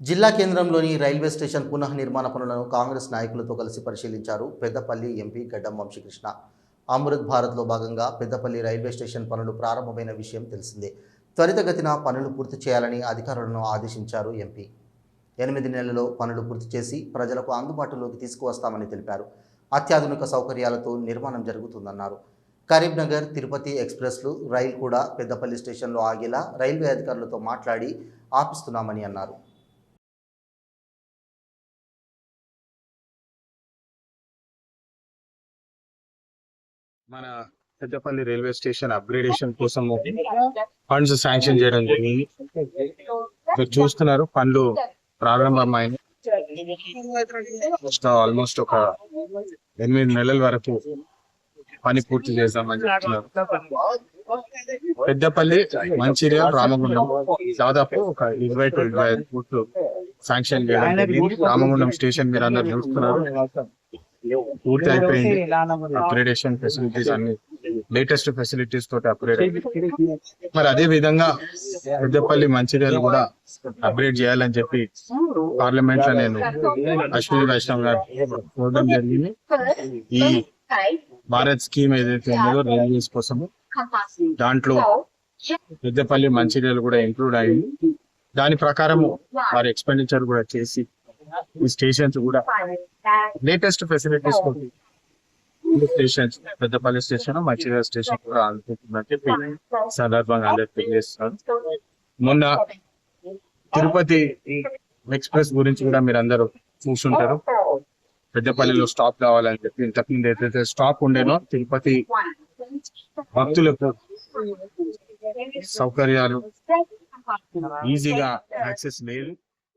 జిల్లా కేంద్రంలోని railway station పునః నిర్మాణ పనులను కాంగ్రెస్ నాయకులతో కలిసి పరిశీలించారు పెద్దపల్లి ఎంపీ గడ్డం వంశీకృష్ణ. అమృత్ భారత్లో భాగంగా పెద్దపల్లి రైల్వే స్టేషన్ పనులు ప్రారంభమైన విషయం తెలిసిందే. త్వరితగతిన పనులు పూర్తి చేయాలని అధికారులను ఆదేశించారు ఎంపీ. ఎనిమిది నెలల్లో పనులు పూర్తి చేసి ప్రజలకు అందుబాటులోకి తీసుకువస్తామని తెలిపారు. అత్యాధునిక సౌకర్యాలతో నిర్మాణం జరుగుతుందన్నారు. కరీంనగర్ తిరుపతి ఎక్స్ప్రెస్లు రైలు కూడా పెద్దపల్లి స్టేషన్లో ఆగేలా రైల్వే అధికారులతో మాట్లాడి ఆపిస్తున్నామని అన్నారు. మన పెద్దపల్లి రైల్వే స్టేషన్ అప్గ్రేడేషన్ కోసం ఫండ్స్ శాంక్షన్ చేయడం జరిగింది. మీరు చూస్తున్నారు పనులు ప్రారంభమైంది ఆల్మోస్ట్ ఒక ఎనిమిది నెలల వరకు పని పూర్తి చేద్దామని చెప్తున్నారు. పెద్దపల్లి మంచిర్యాల రామగుండం దాదాపు ఒక ఇరవై టు ఇరవై ఐదు ఫుట్లు శాంక్షన్ చేయడం జరిగింది. రామగుండం స్టేషన్ మీరు అందరు చూస్తున్నారు. పూర్తి అయిపోయింది. అప్గ్రేడేషన్ ఫెసిలిటీస్ అన్ని లేటెస్ట్ ఫెసిలిటీస్ తోటి అప్గ్రేడ్ మరి అదే విధంగా పెద్దపల్లి మంచిర్యాల కూడా అప్గ్రేడ్ చేయాలని చెప్పి పార్లమెంట్లో నేను అశ్విని వైష్ణవ్ గారు చూడడం జరిగింది. ఈ భారత్ స్కీమ్ ఏదైతే ఉందో రైల్వేస్ కోసం దాంట్లో పెద్దపల్లి మంచిర్యాల కూడా ఇంక్లూడ్ అయింది దాని ప్రకారం వారి ఎక్స్పెండిచర్ కూడా చేసి ఈ స్టేషన్స్ కూడా. లేటెస్ట్ ఫెసిలిటీస్ తోటి stations Peddapalli station Mancherial station కూడా అందుతుందని చెప్పి సందర్భంగా అందరికి తెలియజేస్తున్నాను. మొన్న తిరుపతి ఎక్స్ప్రెస్ గురించి కూడా మీరు అందరూ చూసుంటారు. పెద్దపల్లిలో స్టాప్ కావాలని చెప్పి ఇంతకుముందు ఏదైతే స్టాప్ ఉండేనో తిరుపతి భక్తులకు సౌకర్యాలు ఈజీగా యాక్సెస్ లేదు.